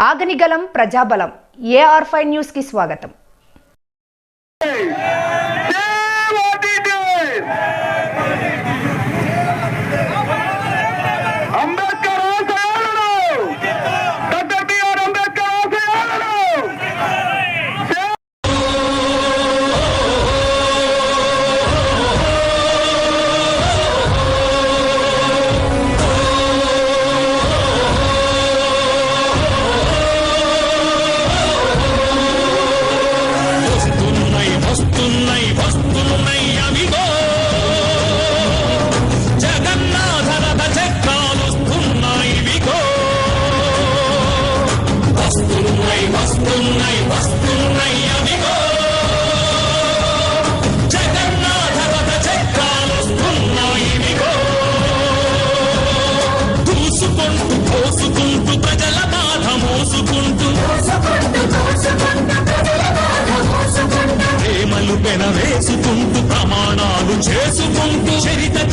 ఆగనిగలం ప్రజాబలం. AR five న్యూస్కి స్వాగతం. ప్రేమలు పెనవేసుకుంటూ ప్రమాణాలు చేసుకుంటూ చరిత్ర